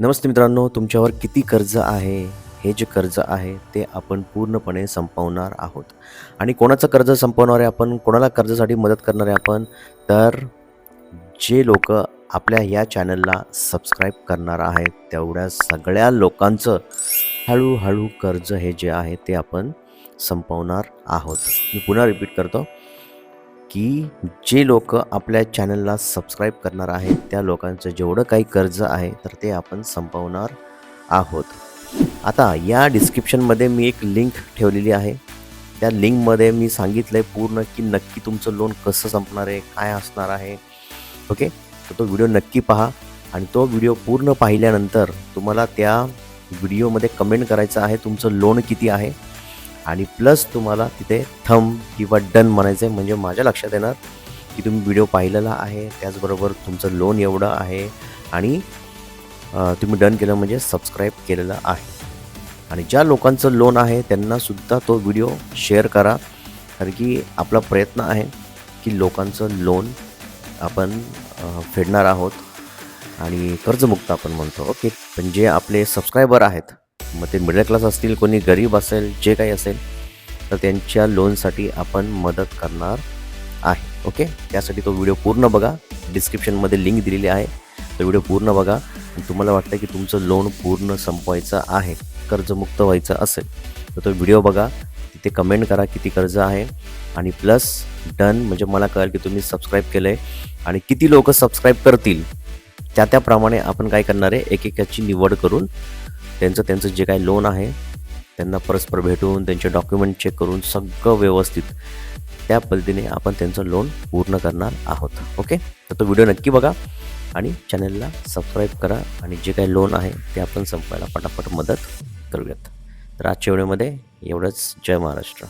नमस्ते मित्रांनो तुमच्यावर किती कर्ज आहे हे जे कर्ज आहे ते आपण पूर्णपणे संपवणार आहोत. आणि कोणाचं कर्ज संपवणार आहे आपण कोणाला कर्जासाठी मदत करणार आहे आपण तर जे लोक आपल्या या चॅनलला सबस्क्राईब करणार आहेत तेवढ्या सगळ्या लोकांचं हळूहळू कर्ज हे जे आहे ते आपण संपवणार आहोत. मी पुन्हा रिपीट करतो. की जे लोक आपल्या चॅनलला सबस्क्राईब करणार आहेत त्या लोकांचं जेवढं काही कर्ज आहे तर ते आपण संपवणार आहोत. आता या डिस्क्रिप्शनमध्ये मी एक लिंक ठेवलेली आहे. त्या लिंकमध्ये मी सांगितलं आहे पूर्ण की नक्की तुमचं लोन कसं संपणार आहे काय असणार आहे. ओके तर तो व्हिडिओ नक्की पहा आणि तो व्हिडिओ पूर्ण पाहिल्यानंतर तुम्हाला त्या व्हिडिओमध्ये कमेंट करायचं आहे तुमचं लोन किती आहे. आणि प्लस तुम्हाला तिथे थम किंवा डन म्हणायचं आहे म्हणजे माझ्या लक्षात येणार की तुम्ही व्हिडिओ पाहिलेला आहे त्याचबरोबर तुमचं लोन एवढं आहे आणि तुम्ही डन केलं म्हणजे सबस्क्राईब केलेलं आहे. आणि ज्या लोकांचं लोन आहे त्यांनासुद्धा तो व्हिडिओ शेअर करा. कारण की आपला प्रयत्न आहे की लोकांचं लोन आपण फेडणार आहोत. आणि कर्जमुक्त आपण म्हणतो. ओके? पण जे आपले सबस्क्रायबर आहेत मग ते मिडल क्लास असतील कोणी गरीब असेल जे काही असेल तर त्यांच्या लोनसाठी आपण मदत करणार आहे. ओके त्यासाठी तो व्हिडिओ पूर्ण बघा. डिस्क्रिप्शनमध्ये लिंक दिलेली आहे. तो व्हिडिओ पूर्ण बघा. तुम्हाला वाटतं की तुमचं लोन पूर्ण संपवायचं आहे कर्जमुक्त व्हायचं असेल तर तो व्हिडिओ बघा. तिथे कमेंट करा किती कर्ज आहे. आणि प्लस डन म्हणजे मला कळेल की तुम्ही सबस्क्राईब केलं आहे आणि किती लोक सबस्क्राईब करतील त्या त्याप्रमाणे आपण काय करणार आहे? एकेकाची निवड करून त्यांचं त्यांचं जे काही लोन आहे त्यांना परस्पर भेटून त्यांचे डॉक्युमेंट चेक करून सगळं व्यवस्थित त्या पद्धतीने आपण त्यांचं लोन पूर्ण करणार आहोत. ओके तर तो व्हिडिओ नक्की बघा आणि चॅनलला सबस्क्राईब करा आणि जे काही लोन आहे ते आपण संपवायला पटापट मदत करूयात. तर आजच्या व्हिडिओमध्ये एवढंच. जय महाराष्ट्र.